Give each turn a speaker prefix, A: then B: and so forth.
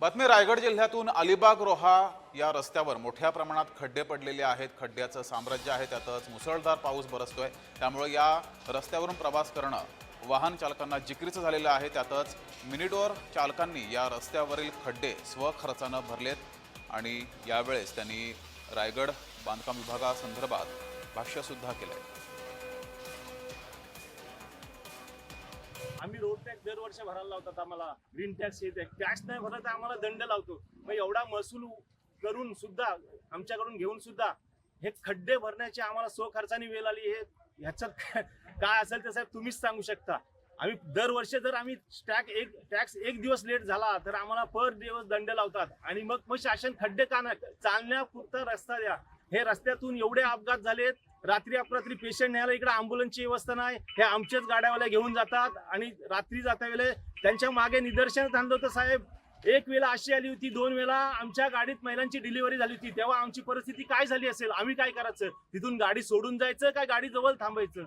A: बातमी रायगड जिल्ह्यातून अलिबाग रोहा या रस्त्यावर मोठ्या प्रमाणात खड्डे पडलेले आहेत. खड्ड्याचं साम्राज्य आहे त्यातच मुसळधार पाऊस बरसतोय. त्यामुळे या रस्त्यावरून प्रवास करणं वाहन चालकांना जिक्रीचं झालेलं आहे. त्यातच मिनिडोर चालकांनी या रस्त्यावरील खड्डे स्वखर्चानं भरलेत आणि यावेळेस त्यांनी रायगड बांधकाम विभागासंदर्भात भाष्यसुद्धा केलं आहे
B: आम्ही रोड टॅक्स दरवर्षी भरायला लावतात आम्हाला. ग्रीन टॅक्स हे टॅक्स नाही भरला तर आम्हाला दंड लावतो. मग एवढा महसूल करून सुद्धा आमच्याकडून घेऊन सुद्धा हे खड्डे भरण्याची आम्हाला स्वखर्चाने वेळ आली. हे ह्याच्यात काय असेल ते साहेब तुम्हीच सांगू शकता. आम्ही दरवर्षी जर आम्ही टॅक्स एक टॅक्स एक दिवस लेट झाला तर आम्हाला पर दिवस दंड लावतात. आणि मग मग शासन खड्डे का नाही? चालण्यापुरता रस्ता द्या. हे रस्त्यातून एवढे अपघात झालेत रात्री अपरात्री पेशंट न्यायला इकडे अँब्युलन्सची व्यवस्था नाही. हे आमच्याच गाड्यावाल्या घेऊन जातात आणि रात्री जाता वेळे त्यांच्या मागे निदर्शन थांबलं होतं साहेब. एक वेळा अशी आली होती दोन वेळा आमच्या गाडीत महिलांची डिलिव्हरी झाली होती. तेव्हा आमची परिस्थिती काय झाली असेल? आम्ही काय करायचं? तिथून गाडी सोडून जायचं काय गाडी जवळ थांबायचं?